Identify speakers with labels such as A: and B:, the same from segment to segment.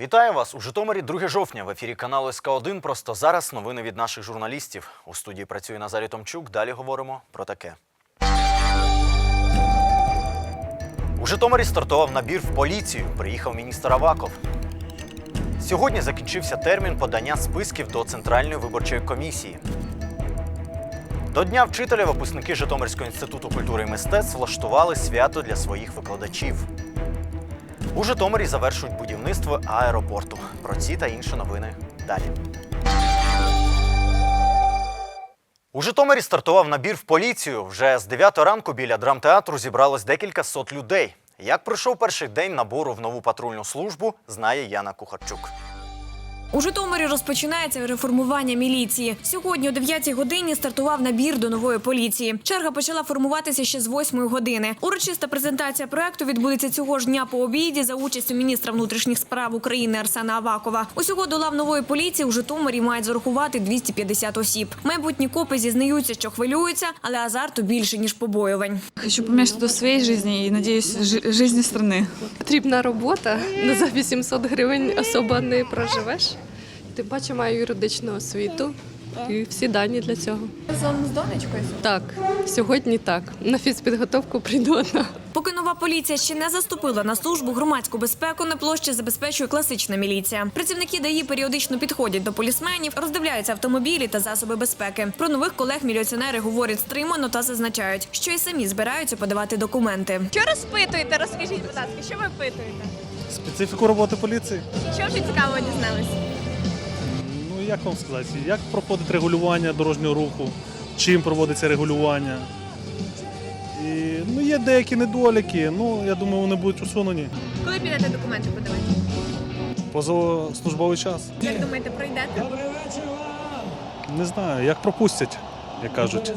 A: Вітаю вас у Житомирі 2 жовтня в ефірі каналу СК 1 Просто зараз новини від наших журналістів. У студії працює Назарій Томчук. Далі говоримо про таке. У Житомирі стартував набір в поліцію. Приїхав міністр Аваков. Сьогодні закінчився термін подання списків до Центральної виборчої комісії. До Дня вчителя випускники Житомирського інституту культури і мистецтв влаштували свято для своїх викладачів. У Житомирі завершують будівництво аеропорту. Про ці та інші новини далі. У Житомирі стартував набір в поліцію. Вже з 9 ранку біля драмтеатру зібралось декілька сот людей. Як пройшов перший день набору в нову патрульну службу, знає Яна Кухарчук.
B: У Житомирі розпочинається реформування міліції. Сьогодні о 9 годині стартував набір до нової поліції. Черга почала формуватися ще з 8 години. Урочиста презентація проекту відбудеться цього ж дня по обіді за участю міністра внутрішніх справ України Арсена Авакова. Усього до лав нової поліції у Житомирі мають зарахувати 250 осіб. Майбутні копи зізнаються, що хвилюються, але азарту більше ніж побоювань.
C: Хочу поменять что-то в своей жизни и, надеюсь, жи- жизни.
D: Потрібна робота, за 800 гривень особо не проживеш. Тим паче маю юридичну освіту і всі дані для цього.
B: Разом з донечкою.
D: Так, сьогодні так. На фізпідготовку прийду одна.
B: Поки нова поліція ще не заступила на службу громадську безпеку на площі забезпечує класична міліція. Працівники ДАІ періодично підходять до полісменів, роздивляються автомобілі та засоби безпеки. Про нових колег міліціонери говорять стримано та зазначають, що й самі збираються подавати документи.
E: Що розпитуєте? Розкажіть, будь ласка, що ви опитуєте?
F: Специфіку роботи поліції.
E: Що вже цікавого дізналися?
F: Як вам сказати, як проходить регулювання дорожнього руху, чим проводиться регулювання. І, ну, є деякі недоліки, ну я думаю, вони будуть усунені
E: Коли підете документи подавати?
F: поза службовий час.
E: Як думаєте, пройдете?
F: Не знаю, як пропустять, як кажуть.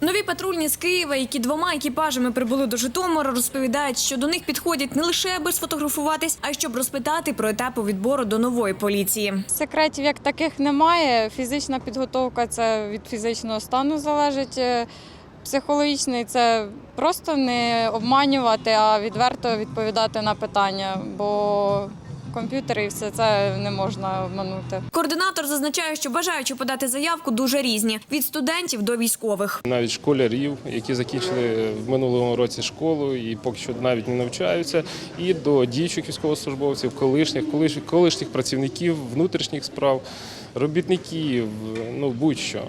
B: Нові патрульні з Києва, які двома екіпажами прибули до Житомира, розповідають, що до них підходять не лише аби сфотографуватись, а й щоб розпитати про етапи відбору до нової поліції.
G: Секретів як таких немає. Фізична підготовка це від фізичного стану залежить. Е, Психологічний це просто не обманювати, а відверто відповідати на питання, бо комп'ютери і все це не можна обманути.
B: Координатор зазначає, що бажаючи подати заявку дуже різні від студентів до військових.
H: навіть школярів, які закінчили в минулому році школу і поки що навіть не навчаються, і до діючих військовослужбовців, колишніх, колиш- колишніх працівників внутрішніх справ, робітників, ну будь-що.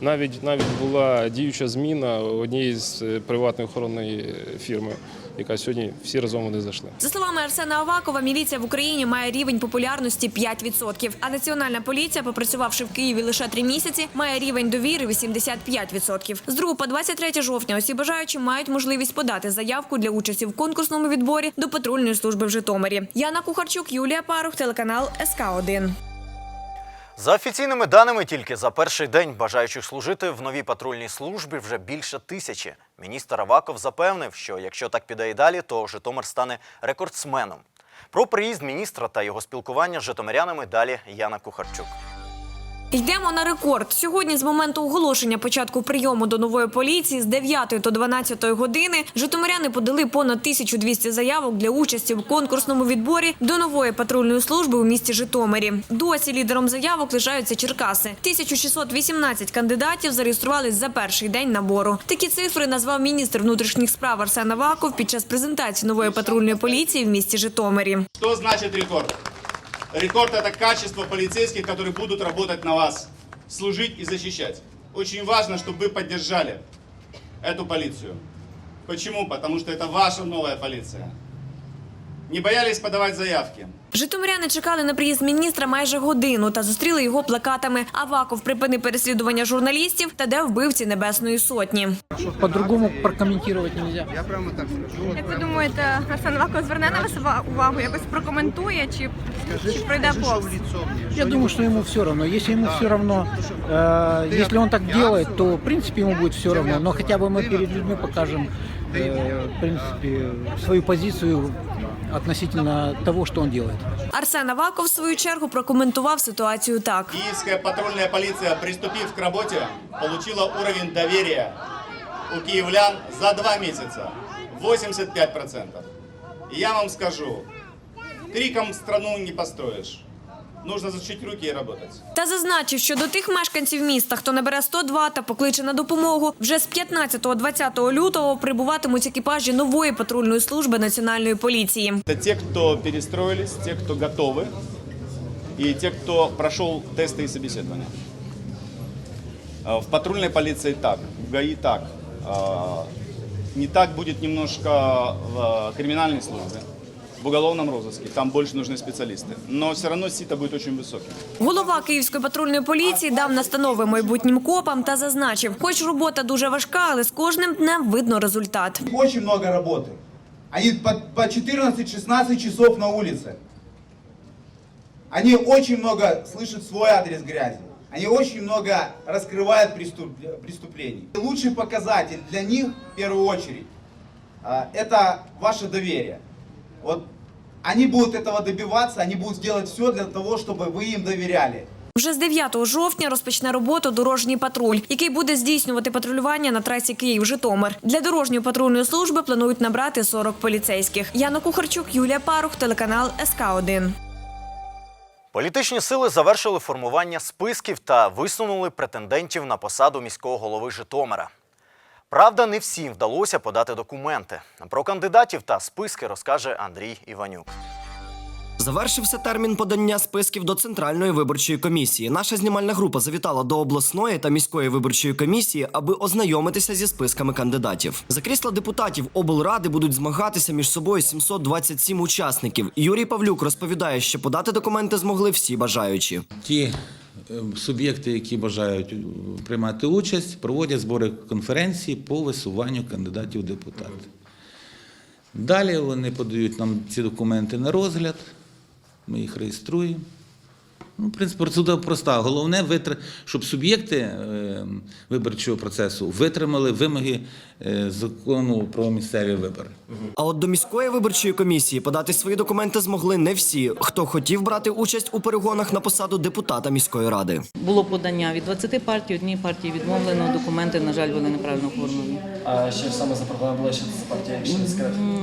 H: Навіть навіть була діюча зміна однієї з е, приватної охоронної фірми, яка сьогодні всі разом вони зайшли.
B: За словами Арсена Авакова, міліція в Україні має рівень популярності 5%, а національна поліція, попрацювавши в Києві лише три місяці, має рівень довіри 85%. З 2 по 23 жовтня усі бажаючі мають можливість подати заявку для участі в конкурсному відборі до патрульної служби в Житомирі. Яна Кухарчук, Юлія Парух, телеканал СК 1
A: За офіційними даними, тільки за перший день бажаючих служити в новій патрульній службі вже більше тисячі. Міністр Аваков запевнив, що якщо так піде і далі, то Житомир стане рекордсменом. Про приїзд міністра та його спілкування з житомирянами далі Яна Кухарчук.
B: Йдемо на рекорд. Сьогодні, з моменту оголошення початку прийому до нової поліції з 9 до 12 години житомиряни подали понад 1200 заявок для участі в конкурсному відборі до нової патрульної служби у місті Житомирі. Досі лідером заявок лишаються Черкаси. 1618 кандидатів зареєструвались за перший день набору. Такі цифри назвав міністр внутрішніх справ Арсен Аваков під час презентації нової патрульної поліції в місті Житомирі.
I: Что значит рекорд? Рекорд – это качество полицейских, которые будут работать на вас, служить и защищать. Очень важно, чтобы вы поддержали эту полицию. Почему? Потому что это ваша новая полиция. Не боялись подавать заявки.
B: Житомиряни чекали на приїзд міністра майже годину та зустріли його плакатами «Аваков припини переслідування журналістів» та «Де вбивці Небесної сотні».
J: По-другому прокомментировать нельзя.
E: Як ви думаєте, Арсен Аваков зверне на вас ува- увагу, якось прокоментує чи, чи пройде повз?
J: Я думаю, что ему все равно. Если ему все равно, э, если он так делает, то в принципе ему будет все равно. Но хотя бы мы перед людьми покажем, э, в принципе, свою позицию относительно того, что он делает.
B: Арсен Аваков, в свою чергу, прокоментував ситуацію так.
I: Киевская патрульная полиция, приступив к работе, получила уровень доверия у киевлян за два месяца. 85%. И я вам скажу, Криком страну не построишь. Нужно засучить руки и работать.
B: Та зазначив, що до тих мешканців міста, хто набере 102 та покличе на допомогу, вже з 15-20 лютого прибуватимуть екіпажі нової патрульної служби національної поліції.
I: Это те, кто перестроились, те, кто готовы, и те, кто прошел тесты и собеседования. А, В патрульной полиции так, в ГАИ так. А, Не так будет немножко в а, криминальной службе, в уголовном розыске. Там больше нужны специалисты. Но все равно сито будет очень высоким.
B: Голова Київської патрульної поліції дав настанови майбутнім копам та зазначив, хоч робота дуже важка, але з кожним днем видно результат.
K: Очень много работы. Они по, по 14-16 часов на улице. Они очень много слышат свой адрес грязи. Они очень много раскрывают преступ- преступлений. Лучший показатель для них, в первую очередь, а, это ваше доверие. Вот они будут этого добиваться, они будут делать все для того, чтобы вы им доверяли.
B: Вже з 9 жовтня розпочне роботу дорожній патруль, який буде здійснювати патрулювання на трасі Київ-Житомир. Для дорожньої патрульної служби планують набрати 40 поліцейських. Яна Кухарчук, Юлія Парух, телеканал СК 1
A: Політичні сили завершили формування списків та висунули претендентів на посаду міського голови Житомира. Правда, не всім вдалося подати документи. Про кандидатів та списки розкаже Андрій Іванюк.
L: Завершився термін подання списків до Центральної виборчої комісії. Наша знімальна група завітала до обласної та міської виборчої комісії, аби ознайомитися зі списками кандидатів. За крісла депутатів облради будуть змагатися між собою 727 учасників. Юрій Павлюк розповідає, що подати документи змогли всі бажаючі.
M: Ті суб'єкти, які бажають приймати участь, проводять збори конференції по висуванню кандидатів в депутати. Далі вони подають нам ці документи на розгляд, ми їх реєструємо. Ну, в принципі, процедура проста. Головне, витр- щоб суб'єкти е, виборчого процесу витримали вимоги е, закону про місцеві вибори.
L: А от до міської виборчої комісії подати свої документи змогли не всі, хто хотів брати участь у перегонах на посаду депутата міської ради.
N: Було подання від 20 партій, одній партії відмовлено, документи, на жаль, були неправильно оформлені.
L: А що саме за проблема була ще з партією?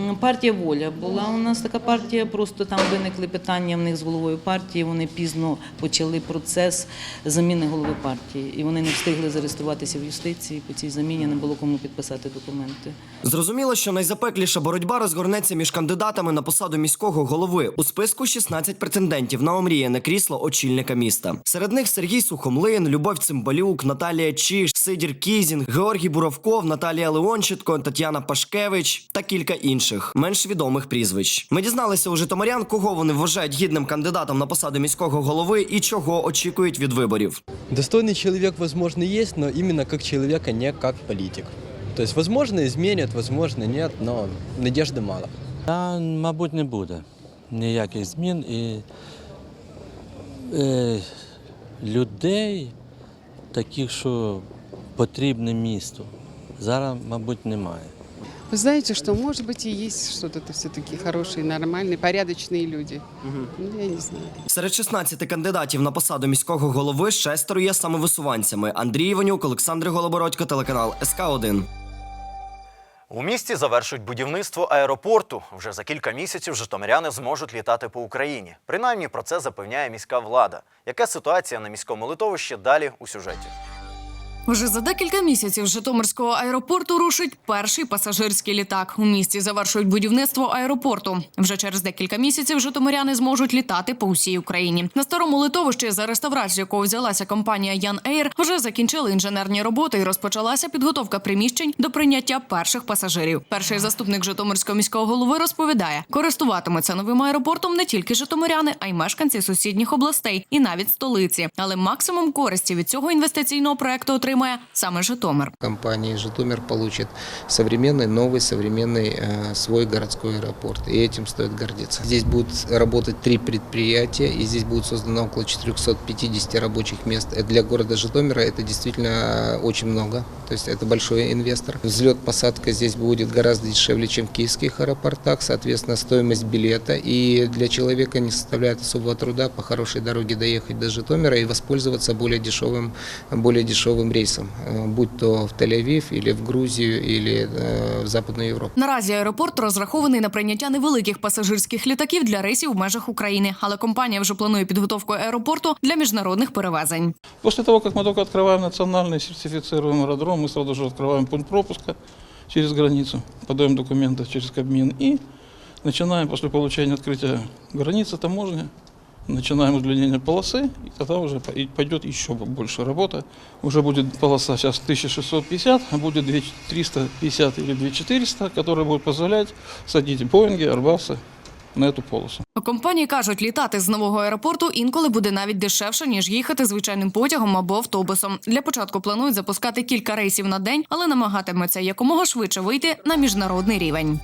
N: М, Партія воля була у нас така партія. Просто там виникли питання в них з головою партії. Вони пізно почали процес заміни голови партії, і вони не встигли зареєструватися в юстиції. По цій заміні не було кому підписати документи.
L: Зрозуміло, що найзапекліша боротьба розгорнеться між кандидатами на посаду міського голови. У списку 16 претендентів на омріяне крісло очільника міста. Серед них Сергій Сухомлин, Любов Цимбалюк, Наталія Чиш, Сидір Кізін, Георгій Буровков, Наталія Леонченко, Тетяна Пашкевич та кілька інших менш відомих прізвищ. Ми дізналися у житомирян, кого вони вважають гідним кандидатом на посаду міського голови і чого очікують від виборів.
O: Достойный человек, возможно, есть, но именно как человек, а не как политик. То есть, возможно, изменят, возможно, нет, но надежды мало.
P: Та, мабуть, не буде ніяких змін і е, людей, таких, що потрібне місту, зараз, мабуть, немає.
Q: Вы знаете, что, может быть, и есть что-то все-таки хорошие, нормальные, порядочные люди. Ну, я не знаю.
L: Серед 16 кандидатів на посаду міського голови шестеро є самовисуванцями. Андрій Іванюк, Олександр Голобородько, телеканал СК 1
A: У місті завершують будівництво аеропорту. Вже за кілька місяців житомиряни зможуть літати по Україні. Принаймні про це запевняє міська влада. Яка ситуація на міському литовищі далі у сюжеті?
R: Вже за декілька місяців з Житомирського аеропорту рушить перший пасажирський літак. У місті завершують будівництво аеропорту. Вже через декілька місяців житомиряни зможуть літати по усій Україні. На старому литовищі, за реставрацію якого взялася компанія Ян Ейр, вже закінчили інженерні роботи і розпочалася підготовка приміщень до прийняття перших пасажирів. Перший заступник Житомирського міського голови розповідає, користуватимуться новим аеропортом не тільки житомиряни, а й мешканці сусідніх областей і навіть столиці. Але максимум користі від цього інвестиційного проекту отримає саме Житомир.
S: Компания «Житомир» получит современный, новый, современный э, свой городской аэропорт. И этим стоит гордиться. Здесь будут работать три предприятия, и здесь будет создано около 450 рабочих мест. Для города Житомира это действительно э, очень много. То есть это большой инвестор. Взлет-посадка здесь будет гораздо дешевле, чем в киевских аэропортах. Соответственно, стоимость билета. И для человека не составляет особого труда по хорошей дороге доехать до Житомира и воспользоваться более дешевым, более дешевым рейсом. рейсам, э, будь то в Тель-Авив или в Грузию или э, в Западную Европу.
R: Наразі аеропорт розрахований на прийняття невеликих пасажирських літаків для рейсів в межах України, але компанія вже планує підготовку аеропорту для міжнародних перевезень.
T: После того, как мы только открываем национальный сертифицируемый аэродром, мы сразу же открываем пункт пропуска через границу, подаем документы через Кабмин и начинаем после получения открытия границы таможни, начинаем удлинение полосы, и тогда уже по- и пойдет еще больше работа. Уже будет полоса сейчас 1650, а будет 2350 или 2400, которая будет позволять садить Боинги, Арбасы на эту полосу.
R: У компанії кажуть, літати з нового аеропорту інколи буде навіть дешевше ніж їхати звичайним потягом або автобусом. Для початку планують запускати кілька рейсів на день, але намагатимуться якомога швидше вийти на міжнародний рівень.